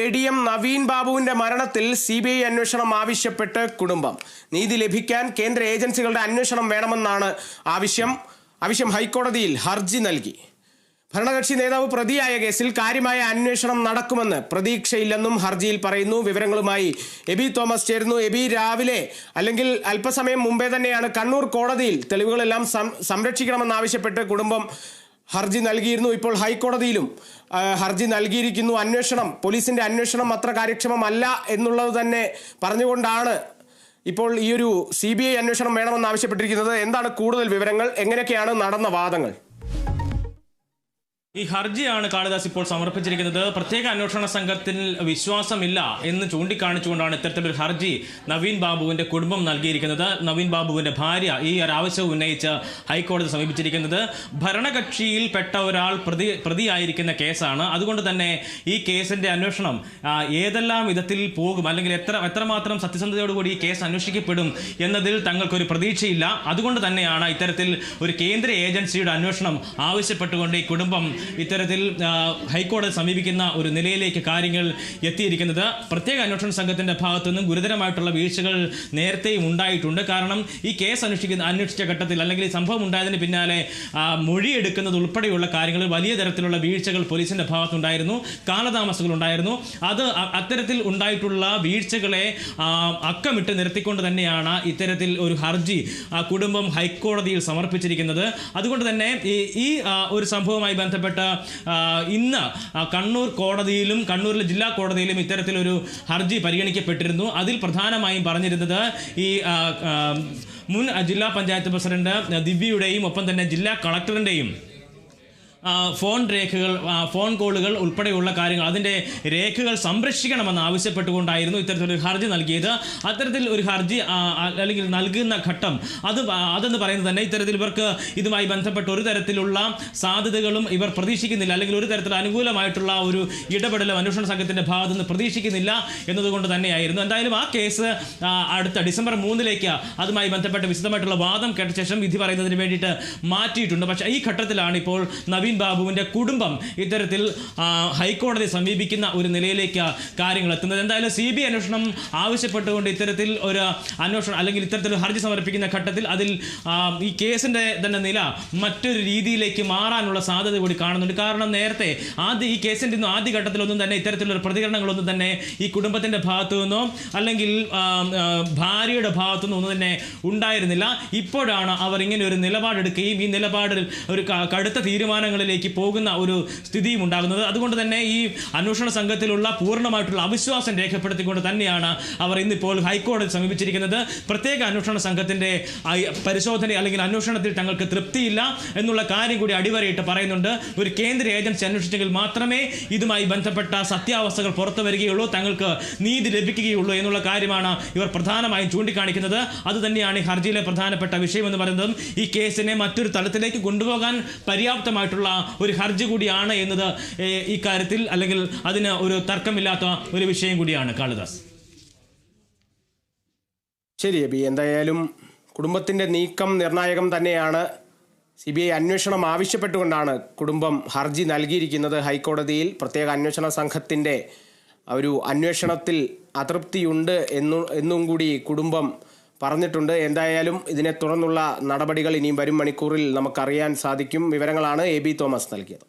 A D M Naveen ബാബുവിന്റെ മരണത്തിൽ C B I അന്വേഷണം ആവശ്യപ്പെട്ട് കുടുംബം. നീതി ലഭിക്കാൻ കേന്ദ്ര ഏജൻസികളുടെ അന്വേഷണം വേണമെന്നാണ് ആവശ്യം. ആവശ്യം ഹൈക്കോടതിയിൽ ഹർജി നൽകി. ഭരണകക്ഷി നേതാവ് പ്രതിയായ കേസിൽ കാര്യമായ അന്വേഷണം നടക്കുമെന്ന് പ്രതീക്ഷയില്ലെന്നും ഹർജിയിൽ പറയുന്നു. വിവരങ്ങളുമായി എബി തോമസ് ചേരുന്നു. എബി രാവിലെ അല്ലെങ്കിൽ അല്പസമയം മുമ്പേ തന്നെയാണ് കണ്ണൂർ കോടതിയിൽ തെളിവുകളെല്ലാം സംരക്ഷിക്കണമെന്നാവശ്യപ്പെട്ട് കുടുംബം ഹർജി നൽകിയിരുന്നു. ഇപ്പോൾ ഹൈക്കോടതിയിലും ഹർജി നൽകിയിരിക്കുന്നു. അന്വേഷണം പോലീസിന്റെ അന്വേഷണം അത്ര കാര്യക്ഷമമല്ല എന്നുള്ളത് തന്നെ പറഞ്ഞുകൊണ്ടാണ് ഇപ്പോൾ ഈ ഒരു സി ബി ഐ അന്വേഷണം വേണമെന്ന് ആവശ്യപ്പെട്ടിരിക്കുന്നത് എന്താണ് കൂടുതൽ വിവരങ്ങൾ? എങ്ങനെയൊക്കെയാണ് നടന്ന വാദങ്ങൾ? ഈ ഹർജിയാണ് കാളിദാസ് ഇപ്പോൾ സമർപ്പിച്ചിരിക്കുന്നത്. പ്രത്യേക അന്വേഷണ സംഘത്തിൽ വിശ്വാസമില്ല എന്ന് ചൂണ്ടിക്കാണിച്ചുകൊണ്ടാണ് ഇത്തരത്തിലൊരു ഹർജി നവീൻ ബാബുവിന്റെ കുടുംബം നൽകിയിരിക്കുന്നത്. നവീൻ ബാബുവിന്റെ ഭാര്യ ഈ ഒരു ആവശ്യം ഉന്നയിച്ച് ഹൈക്കോടതി സമീപിച്ചിരിക്കുന്നത്. ഭരണകക്ഷിയിൽ പെട്ട ഒരാൾ പ്രതി പ്രതിയായിരിക്കുന്ന കേസാണ്. അതുകൊണ്ട് തന്നെ ഈ കേസിന്റെ അന്വേഷണം ഏതെല്ലാം വിധത്തിൽ പോകും അല്ലെങ്കിൽ എത്ര എത്രമാത്രം സത്യസന്ധതയോടുകൂടി ഈ കേസ് അന്വേഷിക്കപ്പെടും എന്നതിൽ തങ്ങൾക്കൊരു പ്രതീക്ഷയില്ല. അതുകൊണ്ട് തന്നെയാണ് ഇത്തരത്തിൽ ഒരു കേന്ദ്ര ഏജൻസിയുടെ അന്വേഷണം ആവശ്യപ്പെട്ടുകൊണ്ട് ഈ കുടുംബം ഇത്തരത്തിൽ ഹൈക്കോടതി സമീപിക്കുന്ന ഒരു നിലയിലേക്ക് കാര്യങ്ങൾ എത്തിയിരിക്കുന്നത്. പ്രത്യേക അന്വേഷണ സംഘത്തിന്റെ ഭാഗത്തു നിന്നും ഗുരുതരമായിട്ടുള്ള വീഴ്ചകൾ നേരത്തെയും ഉണ്ടായിട്ടുണ്ട്. കാരണം ഈ കേസ് അന്വേഷിക്കുന്ന അന്വേഷിച്ച ഘട്ടത്തിൽ അല്ലെങ്കിൽ ഈ സംഭവം ഉണ്ടായതിന് പിന്നാലെ മൊഴിയെടുക്കുന്നത് ഉൾപ്പെടെയുള്ള കാര്യങ്ങളിൽ വലിയ തരത്തിലുള്ള വീഴ്ചകൾ പോലീസിന്റെ ഭാഗത്തുണ്ടായിരുന്നു. കാലതാമസങ്ങൾ ഉണ്ടായിരുന്നു. അത് അത്തരത്തിൽ ഉണ്ടായിട്ടുള്ള വീഴ്ചകളെ അക്കമിട്ട് നിർത്തിക്കൊണ്ട് തന്നെയാണ് ഇത്തരത്തിൽ ഒരു ഹർജി കുടുംബം ഹൈക്കോടതിയിൽ സമർപ്പിച്ചിരിക്കുന്നത്. അതുകൊണ്ട് തന്നെ ഈ ഒരു സംഭവവുമായി ബന്ധപ്പെട്ട് ആ, ഇന്ന് കണ്ണൂർ കോടതിയിലും കണ്ണൂരിലെ ജില്ലാ കോടതിയിലും ഇത്തരത്തിലൊരു ഹർജി പരിഗണിക്കപ്പെട്ടിരുന്നു. അതിൽ പ്രധാനമായും പറഞ്ഞിരുന്നത് ഈ മുൻ ജില്ലാ പഞ്ചായത്ത് പ്രസിഡന്റ് ദിവ്യയുടെയും ഒപ്പം തന്നെ ജില്ലാ കളക്ടറിന്റെയും ആ, ഫോൺ രേഖകൾ ഫോൺ കോളുകൾ ഉൾപ്പെടെയുള്ള കാര്യങ്ങൾ അതിന്റെ രേഖകൾ സംരക്ഷിക്കണമെന്ന് ആവശ്യപ്പെട്ടുകൊണ്ടായിരുന്നു ഇത്തരത്തിലൊരു ഹർജി നൽകിയത്. അത്തരത്തിൽ ഒരു ഹർജി അല്ലെങ്കിൽ നൽകുന്ന ഘട്ടം അത് അതെന്ന് പറയുന്നത് തന്നെ ഇത്തരത്തിൽ ഇവർക്ക് ഇതുമായി ബന്ധപ്പെട്ട് ഒരു തരത്തിലുള്ള സാധ്യതകളും ഇവർ പ്രതീക്ഷിക്കുന്നില്ല. അല്ലെങ്കിൽ ഒരു തരത്തിൽ അനുകൂലമായിട്ടുള്ള ഒരു ഇടപെടലും അന്വേഷണ സംഘത്തിന്റെ ഭാഗത്തു നിന്ന് പ്രതീക്ഷിക്കുന്നില്ല എന്നതുകൊണ്ട് തന്നെയായിരുന്നു. എന്തായാലും ആ കേസ് അടുത്ത ഡിസംബർ മൂന്നിലേക്ക് അതുമായി ബന്ധപ്പെട്ട് വിശദമായിട്ടുള്ള വാദം കേട്ട ശേഷം വിധി പറയുന്നതിന് വേണ്ടിയിട്ട് മാറ്റിയിട്ടുണ്ട്. പക്ഷേ ഈ ഘട്ടത്തിലാണ് ഇപ്പോൾ നവീൻ ബാബുവിന്റെ കുടുംബം ഇത്തരത്തിൽ ഹൈക്കോടതി സമീപിക്കുന്ന ഒരു നിലയിലേക്ക് കാര്യങ്ങൾ എത്തുന്നത്. എന്തായാലും സി ബി അന്വേഷണം ആവശ്യപ്പെട്ടുകൊണ്ട് ഇത്തരത്തിൽ ഒരു അന്വേഷണം അല്ലെങ്കിൽ ഇത്തരത്തിൽ ഹർജി സമർപ്പിക്കുന്ന ഘട്ടത്തിൽ അതിൽ ഈ കേസിന്റെ തന്നെ നില മറ്റൊരു രീതിയിലേക്ക് മാറാനുള്ള സാധ്യത കൂടി കാണുന്നുണ്ട്. കാരണം നേരത്തെ ആദ്യ ഈ കേസിന്റെ ഒന്നും ആദ്യ ഘട്ടത്തിലൊന്നും തന്നെ ഇത്തരത്തിലുള്ള പ്രതികരണങ്ങളൊന്നും തന്നെ ഈ കുടുംബത്തിന്റെ ഭാഗത്തു നിന്നോ അല്ലെങ്കിൽ ഭാര്യയുടെ ഭാഗത്തു നിന്നോ ഒന്നും തന്നെ ഉണ്ടായിരുന്നില്ല. ഇപ്പോഴാണ് അവർ ഇങ്ങനെ ഒരു നിലപാടെടുക്കുകയും ഈ നിലപാടിൽ ഒരു കടുത്ത കടുത്ത തീരുമാനങ്ങളിലേക്ക് പോകുന്ന ഒരു സ്ഥിതിയും ഉണ്ടാകുന്നത്. അതുകൊണ്ട് തന്നെ ഈ അന്വേഷണ സംഘത്തിലുള്ള പൂർണമായിട്ടുള്ള അവിശ്വാസം രേഖപ്പെടുത്തിക്കൊണ്ട് തന്നെയാണ് അവർ ഇന്നിപ്പോൾ ഹൈക്കോടതി സമീപിച്ചിരിക്കുന്നത്. പ്രത്യേക അന്വേഷണ സംഘത്തിന്റെ പരിശോധന അല്ലെങ്കിൽ അന്വേഷണത്തിൽ തങ്ങൾക്ക് തൃപ്തിയില്ല എന്നുള്ള കാര്യം കൂടി അടിവരയിട്ട് പറയുന്നുണ്ട്. ഒരു കേന്ദ്ര ഏജൻസി അന്വേഷിച്ചെങ്കിൽ മാത്രമേ ഇതുമായി ബന്ധപ്പെട്ട സത്യാവസ്ഥകൾ പുറത്തു വരികയുള്ളൂ തങ്ങൾക്ക് നീതി ലഭിക്കുകയുള്ളൂ എന്നുള്ള കാര്യമാണ് ഇവർ പ്രധാനമായും ചൂണ്ടിക്കാണിക്കുന്നത്. അതുതന്നെയാണ് ഈ ഹർജിയിലെ പ്രധാനപ്പെട്ട വിഷയം എന്ന് പറയുന്നതും ഈ കേസിനെ മറ്റൊരു തലത്തിലേക്ക് കൊണ്ടുപോകാൻ പര്യാപ്തമായിട്ടുള്ള ഒരു ഹർജി കൂടിയാണ് എന്നത് ഈ കാര്യത്തിൽ അല്ലെങ്കിൽ അതിന് ഒരു തർക്കമില്ലാത്ത ഒരു വിഷയം കൂടിയാണ് കാളിദാസ്. ശരി അബി. എന്തായാലും കുടുംബത്തിന്റെ നീക്കം നിർണായകം തന്നെയാണ്. സി ബി ഐ അന്വേഷണം ആവശ്യപ്പെട്ടുകൊണ്ടാണ് കുടുംബം ഹർജി നൽകിയിരിക്കുന്നത്. ഹൈക്കോടതിയിൽ പ്രത്യേക അന്വേഷണ സംഘത്തിന്റെ ഒരു അന്വേഷണത്തിൽ അതൃപ്തിയുണ്ട് എന്നു എന്നും കൂടി കുടുംബം പറഞ്ഞിട്ടുണ്ട്. എന്തായാലും ഇതിനെ തുടർന്നുള്ള നടപടികൾ ഇനിയും വരും മണിക്കൂറിൽ നമുക്കറിയാൻ സാധിക്കും. വിവരങ്ങളാണ് എ ബി തോമസ് നൽകിയത്.